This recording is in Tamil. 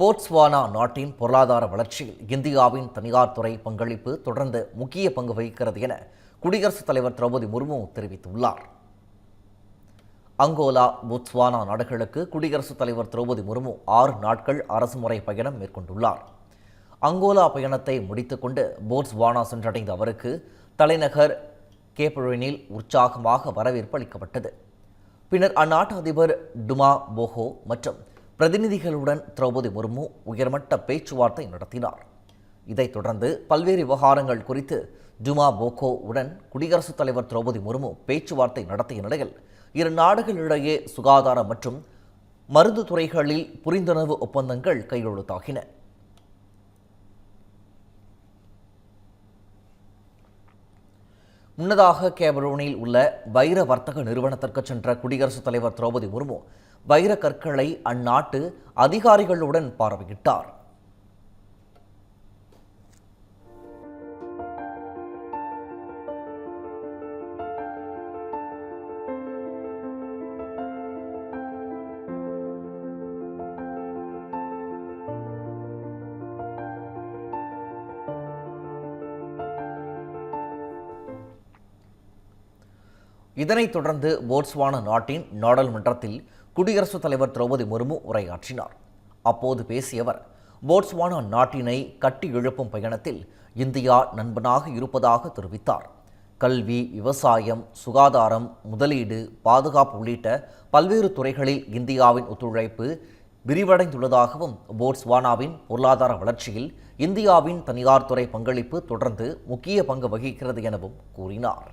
போட்ஸ்வானா நாட்டின் பொருளாதார வளர்ச்சியில் இந்தியாவின் தனியார் துறை பங்களிப்பு தொடர்ந்து முக்கிய பங்கு வகிக்கிறது என குடியரசுத் தலைவர் திரௌபதி முர்மு தெரிவித்துள்ளார். அங்கோலா போட்ஸ்வானா நாடுகளுக்கு குடியரசுத் தலைவர் திரௌபதி முர்மு ஆறு நாட்கள் அரசுமுறை பயணம் மேற்கொண்டுள்ளார். அங்கோலா பயணத்தை முடித்துக்கொண்டு போட்ஸ்வானா சென்றடைந்த அவருக்கு தலைநகர் கேப்பழினில் உற்சாகமாக வரவேற்பு அளிக்கப்பட்டது. பின்னர் அந்நாட்டு அதிபர் டுமா போஹோ மற்றும் பிரதிநிதிகளுடன் திரௌபதி முர்மு உயர்மட்ட பேச்சுவார்த்தை நடத்தினார். இதைத் தொடர்ந்து பல்வேறு விவகாரங்கள் குறித்து டுமா போகோ உடன் குடியரசுத் தலைவர் திரௌபதி முர்மு பேச்சுவார்த்தை நடத்திய நிலையில் இரு நாடுகளிடையே சுகாதார மற்றும் மருந்து துறைகளில் புரிந்துணர்வு ஒப்பந்தங்கள் கையெழுத்தாகின. முன்னதாக கேபரோனில் உள்ள வைர வர்த்தக நிறுவனத்திற்கு சென்ற குடியரசுத் தலைவர் திரௌபதி முர்மு வைர கற்களை அந்நாட்டு அதிகாரிகளுடன் பார்வையிட்டார். இதனைத் தொடர்ந்து போட்ஸ்வானா நாட்டின் நாடாளுமன்றத்தில் குடியரசுத் தலைவர் திரௌபதி முர்மு உரையாற்றினார். அப்போது பேசியவர் போட்ஸ்வானா நாட்டினை கட்டி எழுப்பும் பயணத்தில் இந்தியா நண்பனாக இருப்பதாக தெரிவித்தார். கல்வி விவசாயம் சுகாதாரம் முதலீடு பாதுகாப்பு உள்ளிட்ட பல்வேறு துறைகளில் இந்தியாவின் ஒத்துழைப்பு விரிவடைந்துள்ளதாகவும் போட்ஸ்வானாவின் பொருளாதார வளர்ச்சியில் இந்தியாவின் தனியார் துறை பங்களிப்பு தொடர்ந்து முக்கிய பங்கு வகிக்கிறது எனவும் கூறினார்.